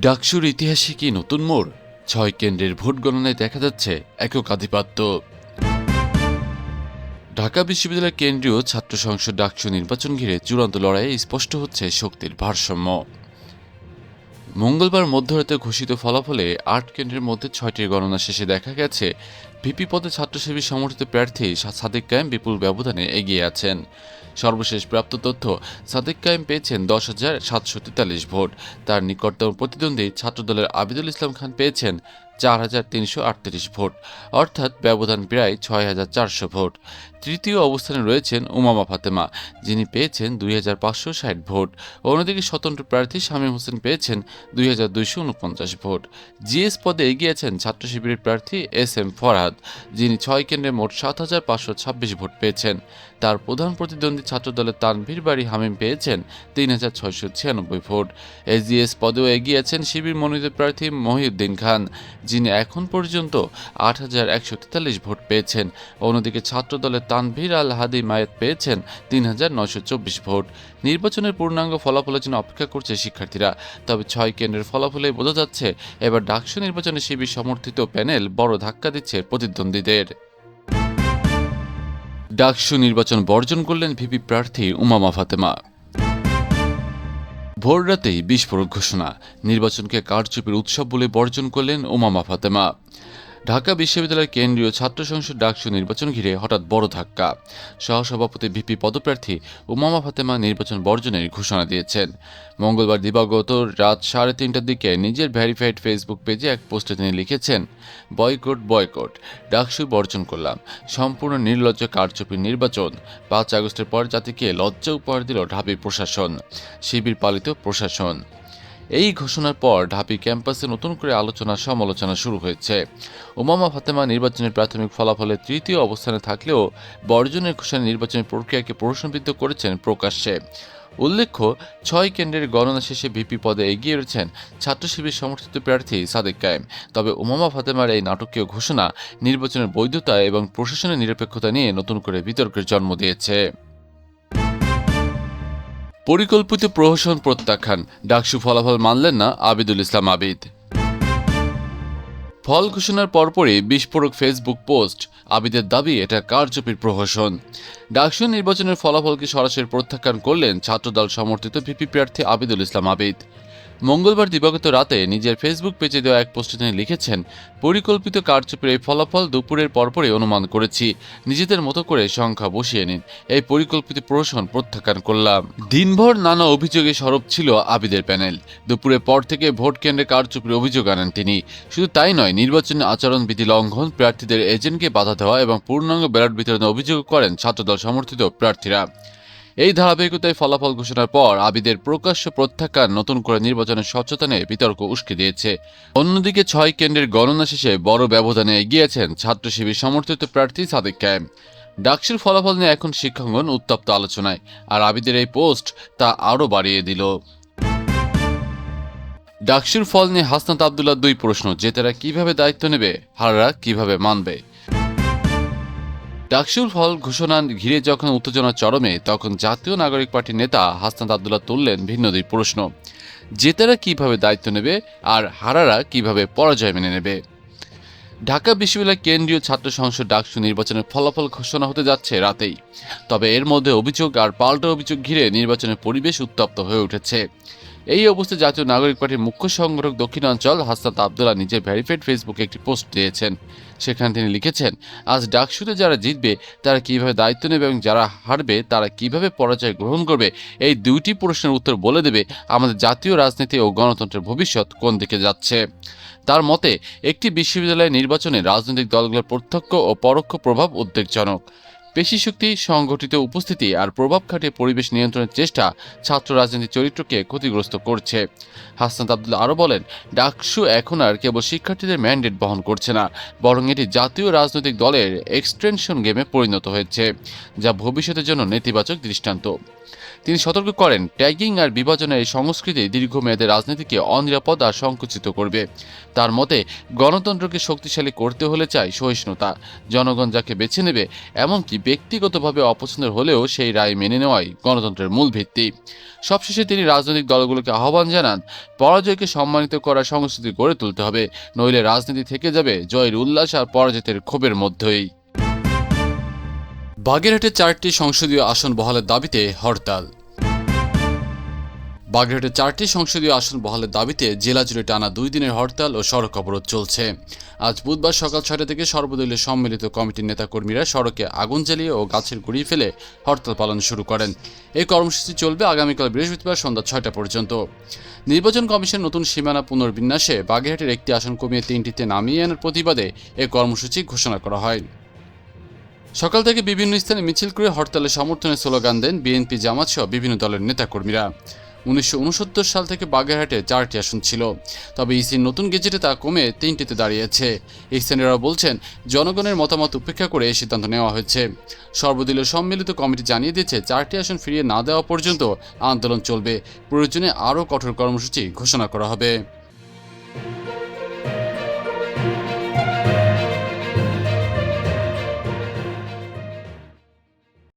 ডাকসুর ইতিহাসে কি নতুন মোড়? ছয় কেন্দ্রের ভোট গণনায় দেখা যাচ্ছে একক আধিপত্য। ঢাকা বিশ্ববিদ্যালয়ের কেন্দ্রীয় ছাত্র সংসদ ডাকসু নির্বাচন ঘিরে চূড়ান্ত লড়াইয়ে স্পষ্ট হচ্ছে শক্তির ভারসাম্য। মঙ্গলবার মধ্যরাতে ঘোষিত ফলাফলে আট কেন্দ্রের মধ্যে ছয়টির গণনা শেষে দেখা গেছে, ভিপি পদে ছাত্রসেবী সমর্থিত প্রার্থী সাদেক কায়েম বিপুল ব্যবধানে এগিয়ে আছেন। সর্বশেষ প্রাপ্ত তথ্য, সাদেক কায়েম পেয়েছেন দশ হাজার সাতশো তেতাল্লিশ ভোট। তার নিকটতম প্রতিদ্বন্দ্বী ছাত্রদলের আবিদুল ইসলাম খান পেয়েছেন চার হাজার তিনশো আটত্রিশ ভোট, অর্থাৎ ব্যবধান প্রায় ছয় হাজার চারশো ভোট। তৃতীয় অবস্থানে রয়েছেন উমামা ফাতেমা, যিনি পেয়েছেন দুই হাজার পাঁচশো ষাট ভোট। অন্যদিকে স্বতন্ত্র প্রার্থী শামীম হোসেন পেয়েছেন দুই হাজার দুইশো উনপঞ্চাশ ভোট। জিএস পদে এগিয়ে আছেন ছাত্র শিবিরের প্রার্থী এস এম ফরহাদ, যিনি ছয় কেন্দ্রে মোট সাত হাজার পাঁচশো ছাব্বিশ ভোট পেয়েছেন। তার প্রধান প্রতিদ্বন্দ্বী ছাত্রদলের তানভীর বাড়ি হামিম পেয়েছেন তিন হাজার ছয়শো ছিয়ানব্বই ভোট। এসডিএস পদেও এগিয়ে আছেন শিবির মনোনীত প্রার্থী মহিউদ্দিন খান যিনি এখন পর্যন্ত আট হাজার একশো তেতাল্লিশ ভোট পেয়েছেন। অন্যদিকে ছাত্রদলের তানভীর আল হাদি মায়েত পেয়েছেন তিন হাজার নয়শো চব্বিশ ভোট। নির্বাচনের পূর্ণাঙ্গ ফলাফলের জন্য অপেক্ষা করছে শিক্ষার্থীরা। তবে ছয় কেন্দ্রের ফলাফলে বোঝা যাচ্ছে, এবার ডাকসু নির্বাচনে শিবির সমর্থিত প্যানেল বড় ধাক্কা দিচ্ছে প্রতিদ্বন্দ্বীদের। ডাকসু নির্বাচন বর্জন করলেন ভিপি প্রার্থী উমামা ফাতেমা। ভোর রাতেই বিস্ফোরক ঘোষণা। নির্বাচনকে কারচুপির উৎসব বলে বর্জন করলেন ওমামা ফাতেমা। ঢাকা বিশ্ববিদ্যালয়ের কেন্দ্রীয় ছাত্র সংসদ ডাকসু নির্বাচন ঘিরে হঠাৎ বড় ধাক্কা। সহসভাপতি ভিপি পদপ্রার্থী উমামা ফাতেমা নির্বাচন বর্জনের ঘোষণা দিয়েছেন। মঙ্গলবার দিবাগত রাত সাড়ে তিনটার দিকে নিজের ভেরিফাইড ফেসবুক পেজে এক পোস্টে তিনি লিখেছেন, বয়কট বয়কট, ডাকসু বর্জন করলাম। সম্পূর্ণ নির্লজ্জ কারচুপির নির্বাচন। পাঁচ আগস্টের পর জাতিকে লজ্জা উপহার দিল ঢাবি প্রশাসন। শিবির পালিত প্রশাসন। এই ঘোষণার পর ঢাবি ক্যাম্পাসে নতুন করে আলোচনা সমালোচনা শুরু হয়েছে। ওমামা ফাতেমা নির্বাচনের প্রাথমিক ফলাফলে তৃতীয় অবস্থানে থাকলেও বর্জনের ঘোষণা নির্বাচনের প্রক্রিয়াকে প্রশ্নবিদ্ধ করেছেন প্রকাশ্যে। উল্লেখ্য, ছয় কেন্দ্রের গণনা শেষে ভিপি পদে এগিয়ে রয়েছেন ছাত্র শিবির সমর্থিত প্রার্থী সাদেক কায়েম। তবে ওমামা ফাতেমার এই নাটকীয় ঘোষণা নির্বাচনের বৈধতা এবং প্রশাসনের নিরপেক্ষতা নিয়ে নতুন করে বিতর্কের জন্ম দিয়েছে। পরিকল্পিত প্রহসন প্রত্যাখ্যান, ডাকসু ফলাফল মানলেন না আবিদুল ইসলাম আবিদ। ফল ঘোষণার পরপরই বিস্ফোরক ফেসবুক পোস্ট, আবিদের দাবি, এটা কারচুপির প্রহসন। ডাকসু নির্বাচনের ফলাফলকে সরাসরি প্রত্যাখ্যান করলেন ছাত্রদল সমর্থিত ভিপি প্রার্থী আবিদুল ইসলাম আবিদ। মঙ্গলবার দিবাগত রাতে নিজের ফেসবুক পেজে দেওয়া এক পোস্টে তিনি লিখেছেন, পরিকল্পিত কারচুপির এই ফলাফল দুপুরের পরপরই অনুমান করেছি। নিজেদের মতো করে সংখ্যা বসিয়ে নিন। এই পরিকল্পিত প্রহসন প্রত্যাখ্যান করলাম। দিনভর নানা অভিযোগে সরব ছিল আবিদের প্যানেল। দুপুরের পর থেকে ভোট কেন্দ্রে কারচুপির অভিযোগ আনেন তিনি। শুধু তাই নয়, নির্বাচনী আচরণবিধি লঙ্ঘন প্রার্থীদের এজেন্টকে বাধা দেওয়া এবং পূর্ণাঙ্গ ব্যালট বিতরণে অভিযোগ করেন ছাত্রদল সমর্থিত প্রার্থীরা। এই ধারাবাহিকতায় ফলাফল ঘোষণার পর আবিদের প্রকাশ্য প্রত্যাখ্যান নতুন করে নির্বাচনের স্বচ্ছতা নিয়ে বিতর্ক উস্কে দিয়েছে। অন্যদিকে ছয় কেন্দ্রের গণনা শেষে বড় ব্যবধানে এগিয়েছেন ছাত্র শিবির সমর্থিত প্রার্থী সাদিক কায়েম। ডাকসির ফলাফল নিয়ে এখন শিক্ষাঙ্গন উত্তপ্ত আলোচনায়, আর আবিদের এই পোস্ট তা আরও বাড়িয়ে দিল। ডাকসির ফল নিয়ে হাসনাত আবদুল্লাহ দুই প্রশ্ন, জেতারা কীভাবে দায়িত্ব নেবে, হাররা কীভাবে মানবে? ডাকসুর ফল ঘোষণা ঘিরে যখন উত্তেজনা চরমে, তখন জাতীয় নাগরিক পার্টির নেতা হাসনাত আবদুল্লাহ তুললেন ভিন্ন দুই প্রশ্ন। জেতারা কীভাবে দায়িত্ব নেবে আর হারারা কীভাবে পরাজয় মেনে নেবে? ঢাকা বিশ্ববিদ্যালয় কেন্দ্রীয় ছাত্র সংসদ ডাকসু নির্বাচনের ফলাফল ঘোষণা হতে যাচ্ছে রাতেই। তবে এর মধ্যে অভিযোগ আর পাল্টা অভিযোগ ঘিরে নির্বাচনের পরিবেশ উত্তপ্ত হয়ে উঠেছে। এই অবস্থায় জাতীয় নাগরিক পার্টির মুখ্য সংগঠক দক্ষিণাঞ্চল হাসনাত আবদুল্লাহ নিজের ভেরিফাইড ফেসবুকে একটি পোস্ট দিয়েছেন। সেখানে তিনি লিখেছেন, আজ ডাকসুতে যারা জিতবে, তারা কীভাবে দায়িত্ব নেবে এবং যারা হারবে, তারা কীভাবে পরাজয় গ্রহণ করবে, এই দুইটি প্রশ্নের উত্তর বলে দেবে আমাদের জাতীয় রাজনীতি ও গণতন্ত্রের ভবিষ্যৎ কোন দিকে যাচ্ছে? তার মতে, একটি বিশ্ববিদ্যালয়ের নির্বাচনে রাজনৈতিক দলগুলোর প্রত্যক্ষ ও পরোক্ষ প্রভাব উদ্বেগজনক। পেশি শক্তি, সংগঠিত উপস্থিতি আর প্রভাব খাটিয়ে পরিবেশ নিয়ন্ত্রণের চেষ্টা ছাত্র রাজনীতির চরিত্রকে ক্ষতিগ্রস্ত করছে। হাসনাত আবদুল্লাহ আরও বলেন, ডাকসু এখন আর কেবল শিক্ষার্থীদের ম্যান্ডেট বহন করছে না, বরং এটি জাতীয় রাজনৈতিক দলের এক্সটেনশন গেমে পরিণত হয়েছে, যা ভবিষ্যতের জন্য নেতিবাচক দৃষ্টান্ত। তিনি সতর্ক করেন, ট্যাগিং আর বিভাজনের এই সংস্কৃতি দীর্ঘমেয়াদে রাজনীতিকে অনিরাপদ আর সংকুচিত করবে। তার মতে, গণতন্ত্রকে শক্তিশালী করতে হলে চাই সহিষ্ণুতা, জনগণ যাকে বেছে নেবে, এমনকি ব্যক্তিগতভাবে অপছন্দের হলেও সেই রায় মেনে নেওয়াই গণতন্ত্রের মূল ভিত্তি। সবশেষে তিনি রাজনৈতিক দলগুলোকে আহ্বান জানান, পরাজয়কে সম্মানিত করার সংস্কৃতি গড়ে তুলতে হবে, নইলে রাজনীতি থেকে যাবে জয়ের উল্লাস আর পরাজিতের ক্ষোভের মধ্যেই। বাগেরহাটে চারটি সংসদীয় আসন বহালের দাবিতে হরতাল। বাগেরহাটে চারটি সংসদীয় আসন বহালের দাবিতে জেলা জুড়ে টানা দুই দিনের হরতাল ও সড়ক অবরোধ চলছে। আজ বুধবার সকাল ছয়টা থেকে সর্বদলীয় সম্মিলিত কমিটির নেতাকর্মীরা সড়কে আগুন জ্বালিয়ে ও গাছের গুড়ি ফেলে হরতাল পালন শুরু করেন। এই কর্মসূচি চলবে আগামীকাল বৃহস্পতিবার সন্ধ্যা ছয়টা পর্যন্ত। নির্বাচন কমিশন নতুন সীমানা পুনর্বিন্যাসে বাগেরহাটের একটি আসন কমিয়ে তিনটিতে নামিয়ে আনার প্রতিবাদে এই কর্মসূচি ঘোষণা করা হয়। সকাল থেকে বিভিন্ন স্থানে মিছিল করে হরতালের সমর্থনে স্লোগান দেন বিএনপি জামাত সহ বিভিন্ন দলের নেতাকর্মীরা। উনিশশো উনসত্তর সাল থেকে বাগেরহাটে চারটি আসন ছিল। তবে ইসির নতুন গেজেটে তা কমে তিনটিতে দাঁড়িয়েছে। স্থানীয়রা বলছেন, জনগণের মতামত উপেক্ষা করে এই সিদ্ধান্ত নেওয়া হয়েছে। সর্বদলীয় সম্মিলিত কমিটি জানিয়ে দিয়েছে, চারটি আসন ফিরিয়ে না দেওয়া পর্যন্ত আন্দোলন চলবে। প্রয়োজনে আরও কঠোর কর্মসূচি ঘোষণা করা হবে।